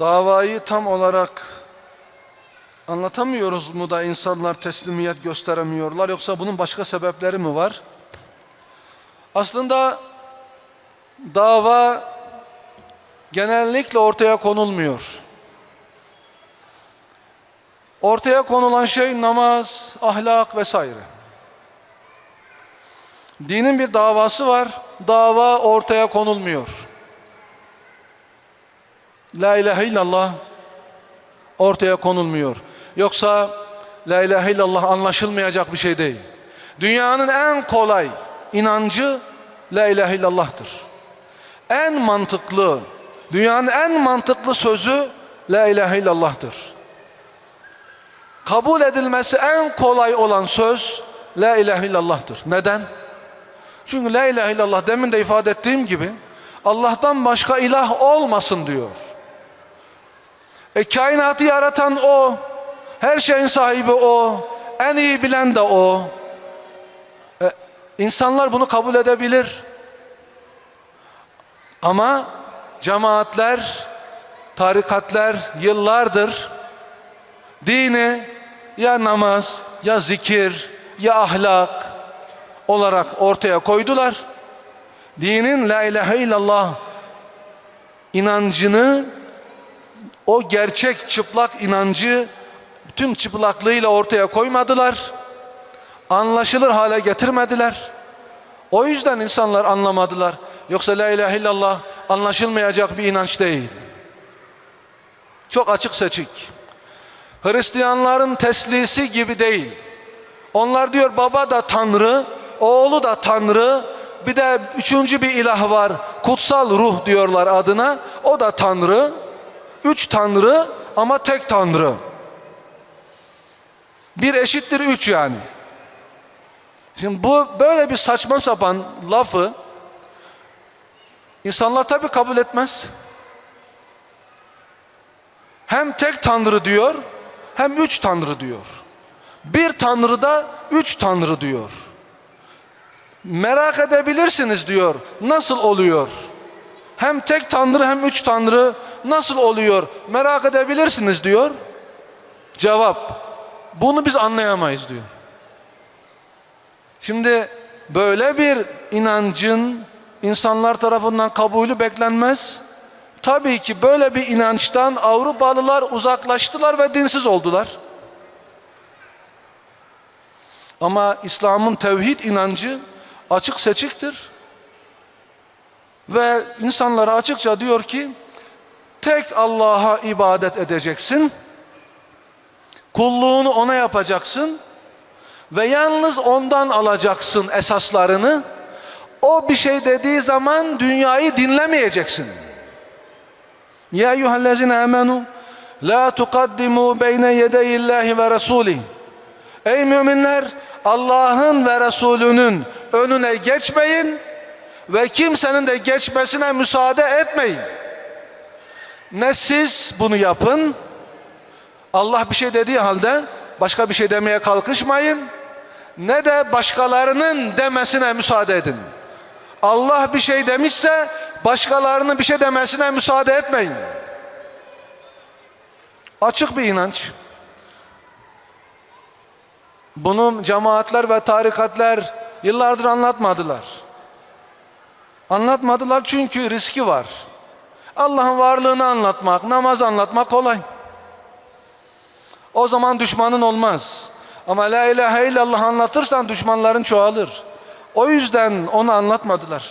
davayı tam olarak anlatamıyoruz mu da insanlar teslimiyet gösteremiyorlar yoksa bunun başka sebepleri mi var? Aslında dava genellikle ortaya konulmuyor. Ortaya konulan şey namaz, ahlak vesaire. Dinin bir davası var, dava ortaya konulmuyor. La ilahe illallah ortaya konulmuyor. Yoksa La ilahe illallah anlaşılmayacak bir şey değil. Dünyanın en kolay inancı La ilahe illallah'tır. En mantıklı, dünyanın en mantıklı sözü La ilahe illallah'tır. Kabul edilmesi en kolay olan söz La ilahe illallah'tır. Neden? Çünkü La ilahe illallah demin de ifade ettiğim gibi Allah'tan başka ilah olmasın diyor. E kainatı yaratan o, her şeyin sahibi o, en iyi bilen de o. E, insanlar bunu kabul edebilir. Ama cemaatler, tarikatlar yıllardır dini ya namaz, ya zikir, ya ahlak olarak ortaya koydular. Dinin la ilahe illallah inancını o gerçek çıplak inancı tüm çıplaklığıyla ortaya koymadılar. Anlaşılır hale getirmediler. O yüzden insanlar anlamadılar. Yoksa la ilahe illallah anlaşılmayacak bir inanç değil. Çok açık seçik. Hristiyanların teslisi gibi değil. Onlar diyor baba da Tanrı, oğlu da Tanrı, bir de üçüncü bir ilah var. Kutsal ruh diyorlar adına. O da Tanrı. Üç Tanrı ama tek Tanrı. Bir eşittir üç yani. Şimdi bu böyle bir saçma sapan lafı insanlar tabi kabul etmez. Hem tek Tanrı diyor hem üç Tanrı diyor. Bir Tanrı da üç Tanrı diyor. Merak edebilirsiniz diyor. Nasıl oluyor? Hem tek Tanrı hem üç Tanrı nasıl oluyor? Merak edebilirsiniz diyor. Cevap. Bunu biz anlayamayız diyor. Şimdi böyle bir inancın insanlar tarafından kabulü beklenmez. Tabii ki böyle bir inançtan Avrupalılar uzaklaştılar ve dinsiz oldular. Ama İslam'ın tevhid inancı açık seçiktir. Ve insanlara açıkça diyor ki tek Allah'a ibadet edeceksin. Kulluğunu ona yapacaksın ve yalnız ondan alacaksın esaslarını. O bir şey dediği zaman dünyayı dinlemeyeceksin. Ya eyyühellezine amenu la tukaddimu beyne yedeyillahi ve rasulih. Ey müminler Allah'ın ve Resulünün önüne geçmeyin ve kimsenin de geçmesine müsaade etmeyin. Ne siz bunu yapın, Allah bir şey dediği halde başka bir şey demeye kalkışmayın, ne de başkalarının demesine müsaade edin. Allah bir şey demişse başkalarının bir şey demesine müsaade etmeyin. Açık bir inanç. Bunu cemaatler ve tarikatlar yıllardır anlatmadılar. Anlatmadılar çünkü riski var. Allah'ın varlığını anlatmak, namaz anlatmak kolay. O zaman düşmanın olmaz. Ama la ilahe illallah anlatırsan düşmanların çoğalır. O yüzden onu anlatmadılar.